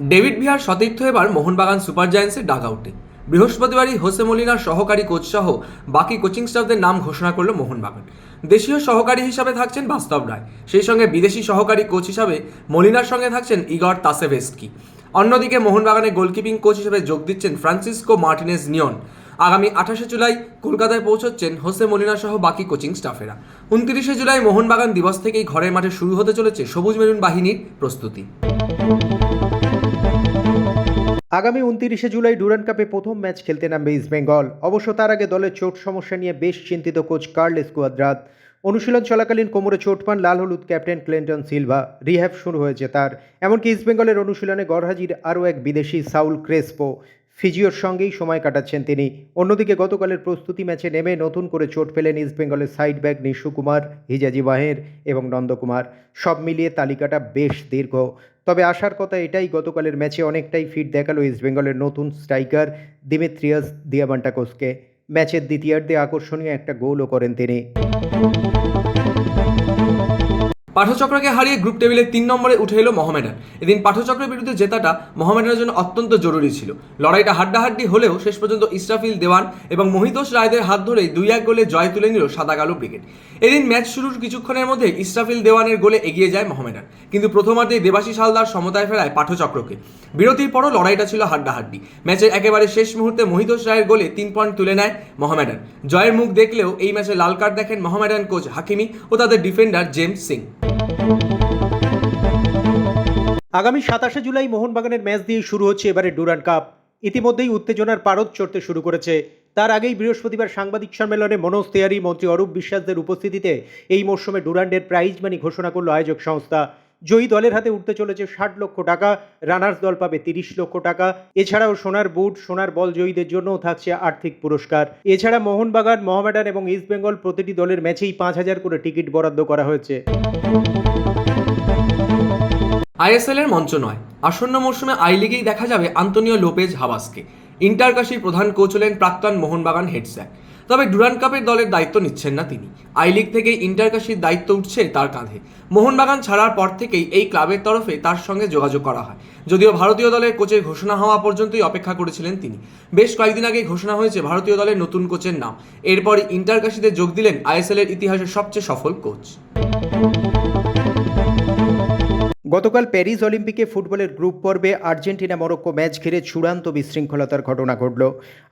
David ভিয়ার সতীর্থ এবার Mohun Bagan super জায়ান্টসের ডাক আউটে বৃহস্পতিবারই হোসে মলিনার সহকারী কোচ সহ বাকি কোচিং স্টাফদের নাম ঘোষণা করল মোহনবাগান। দেশীয় সহকারী হিসাবে থাকছেন বাস্তব রায়। সেই সঙ্গে বিদেশি সহকারী কোচ হিসাবে মলিনার সঙ্গে থাকছেন ইগর তাসেভেস্কি। অন্যদিকে মোহনবাগানের গোলকিপিং কোচ হিসেবে যোগ দিচ্ছেন ফ্রান্সিসকো মার্টিনেজ নিয়ন। আগামী আঠাশে জুলাই কলকাতায় পৌঁছচ্ছেন হোসে মলিনা সহ বাকি কোচিং স্টাফেরা। উনত্রিশে জুলাই মোহনবাগান দিবস থেকেই ঘরের মাঠে শুরু হতে চলেছে সবুজ মেরুন বাহিনীর প্রস্তুতি। আগামী উনতিরিশে জুলাই ডুরান কাপে প্রথম ম্যাচ খেলতে নামবে ইস্টবেঙ্গল অবশ্য তার আগে দলের চোট সমস্যা নিয়ে বেশ চিন্তিত কোচ কার্ল স্কুয়াদ্রাত অনুশীলন চলাকালীন কোমরে চোট পান লাল হলুদ ক্যাপ্টেন ক্লিন্টন সিলভা। রিহ্যাব শুরু হয়েছে তার। এমনকি ইস্টবেঙ্গলের অনুশীলনে গড়হাজির আরও এক বিদেশি সাউল ক্রেসপো। ফিজিওর সঙ্গেই সময় কাটাচ্ছেন তিনি। অন্যদিকে গতকালের প্রস্তুতি ম্যাচে নেমে নতুন করে চোট পেলেন ইস্টবেঙ্গলের side back Nishu Kumar, Hijazi Maher এবং নন্দকুমার সব মিলিয়ে তালিকাটা বেশ দীর্ঘ। তবে আসার কথা এটাই, গতকালের ম্যাচে অনেকটাই ফিট দেখাল ইস্টবেঙ্গলের নতুন স্ট্রাইকার দিমিত্রিয়াস দিয়ামান্টাকোসকে। ম্যাচের দ্বিতীয়ার্ধে আকর্ষণীয় একটা গোলও করেন তিনি। পাঠচক্রকে হারিয়ে গ্রুপ টেবিলে তিন নম্বরে উঠে এলো মোহামেডান। এদিন পাঠচক্রের বিরুদ্ধে জেতাটা মোহামেডানের জন্য অত্যন্ত জরুরি ছিল। লড়াইটা হাড্ডাহাড্ডি হলেও শেষ পর্যন্ত ইসরাফিল দেওয়ান এবং মহিতোষ রায়দের হাত ধরেই দুই এক গোলে জয় তুলে নিল সাদা কালো ব্রিগেড এদিন ম্যাচ শুরুর কিছুক্ষণের মধ্যে ইসরাফিল দেওয়ানের গোলে এগিয়ে যায় মোহামেডান। কিন্তু প্রথমার্ধেই দেবাশিস হালদার সমতায় ফেরায় পাঠচক্রকে। বিরতির পরও লড়াইটা ছিল হাড্ডাহাড্ডি। ম্যাচের একেবারে শেষ মুহূর্তে মহিতোষ রায়ের গোলে তিন পয়েন্ট তুলে নেয় মোহামেডান। জয়ের মুখ দেখলেও এই ম্যাচে লাল কার্ড দেখেন মহমেডান কোচ হাকিমি ও তাদের ডিফেন্ডার জেমস সিং। আগামী সাতাশে জুলাই মোহনবাগানের ম্যাচ দিয়ে শুরু হচ্ছে এবারে ডুরান কাপ। ইতিমধ্যেই উত্তেজনার পারদ চড়তে শুরু করেছে। তার আগেই বৃহস্পতিবার সাংবাদিক সম্মেলনে মনোজ তেয়ারি মন্ত্রী অরূপ বিশ্বাসদের উপস্থিতিতে এই মরশুমে ডুরান্ডের প্রাইজ মানি ঘোষণা করল আয়োজক সংস্থা। জয়ী দলের হাতে উঠতে চলেছে ষাট লক্ষ টাকা রানার্স দল পাবে তিরিশ লক্ষ টাকা। এছাড়াও সোনার বুট, সোনার বল জয়ীদের জন্যও থাকছে আর্থিক পুরস্কার। এছাড়া মোহনবাগান, মোহামেডান এবং ইস্টবেঙ্গল প্রতিটি দলের ম্যাচেই পাঁচ হাজার করে টিকিট বরাদ্দ করা হয়েছে। আইএসএল এর মঞ্চ নয়। আসন্ন মরশুমে আই লিগেই দেখা যাবে আন্তনিও লোপেজ হাবাসকে। ইন্টারকাশির প্রধান কোচ হলেন প্রাক্তন মোহনবাগান হেডস্যাক। তবে ডুরান কাপের দলের দায়িত্ব নিচ্ছেন না তিনি। আই লিগ থেকে ইন্টারকাশির দায়িত্ব উঠছে তার কাঁধে। মোহনবাগান ছাড়ার পর থেকেই এই ক্লাবের তরফে তার সঙ্গে যোগাযোগ করা হয়। যদিও ভারতীয় দলের কোচের ঘোষণা হওয়া পর্যন্তই অপেক্ষা করেছিলেন তিনি। বেশ কয়েকদিন আগে ঘোষণা হয়েছে ভারতীয় দলের নতুন কোচের নাম। এরপরই ইন্টারকাশিতে যোগ দিলেন আইএসএল এর ইতিহাসের সবচেয়ে সফল কোচ। গতকাল প্যারিস অলিম্পিকে ফুটবলের গ্রুপ পর্বে আর্জেন্টিনা মরক্কো ম্যাচ ঘিরে চূড়ান্ত বিশৃঙ্খলতার ঘটনা ঘটল।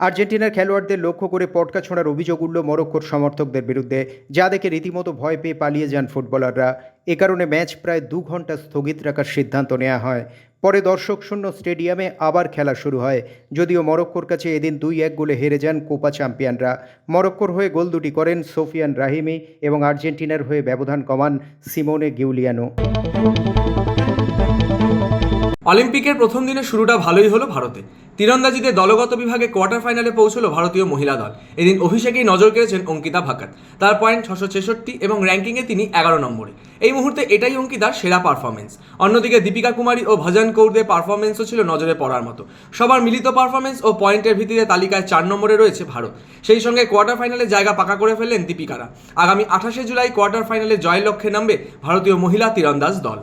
আর্জেন্টিনার খেলোয়াড়দের লক্ষ্য করে পটকা ছোঁড়ার অভিযোগ উঠল মরক্কোর সমর্থকদের বিরুদ্ধে, যা দেখে রীতিমতো ভয় পেয়ে পালিয়ে যান ফুটবলাররা। এ কারণে ম্যাচ প্রায় দু ঘণ্টা স্থগিত রাখার সিদ্ধান্ত নেওয়া হয়। পরে দর্শক শূন্য স্টেডিয়ামে আবার খেলা শুরু হয়। যদিও মরক্কোর কাছে এদিন দুই এক গোলে হেরে যান কোপা চ্যাম্পিয়নরা। মরক্কোর হয়ে গোল দুটি করেন সোফিয়ান রাহিমি এবং আর্জেন্টিনার হয়ে ব্যবধান কমান সিমোনে গিউলিয়ানো। অলিম্পিকের প্রথম দিনের শুরুটা ভালোই হলো ভারতে। তীরন্দাজিতে দলগত বিভাগে কোয়ার্টার ফাইনালে পৌঁছলো ভারতীয় মহিলা দল। এদিন অভিষেকেই নজর কেড়েছেন অঙ্কিতা ভাকাত। তার পয়েন্ট ছশো ছেষট্টি এবং র্যাঙ্কিংয়ে তিনি এগারো নম্বরে। এই মুহূর্তে এটাই অঙ্কিতার সেরা পারফরমেন্স অন্যদিকে দীপিকা কুমারী ও ভজন কৌরদের পারফরমেন্সও ছিল নজরে পড়ার মতো। সবার মিলিত পারফরমেন্স ও পয়েন্টের ভিত্তিতে তালিকায় চার নম্বরে রয়েছে ভারত। সেই সঙ্গে কোয়ার্টার ফাইনালে জায়গা পাকা করে ফেললেন দীপিকারা। আগামী আঠাশে জুলাই কোয়ার্টার ফাইনালে জয়ের লক্ষ্যে নামবে ভারতীয় মহিলা তীরন্দাজ দল।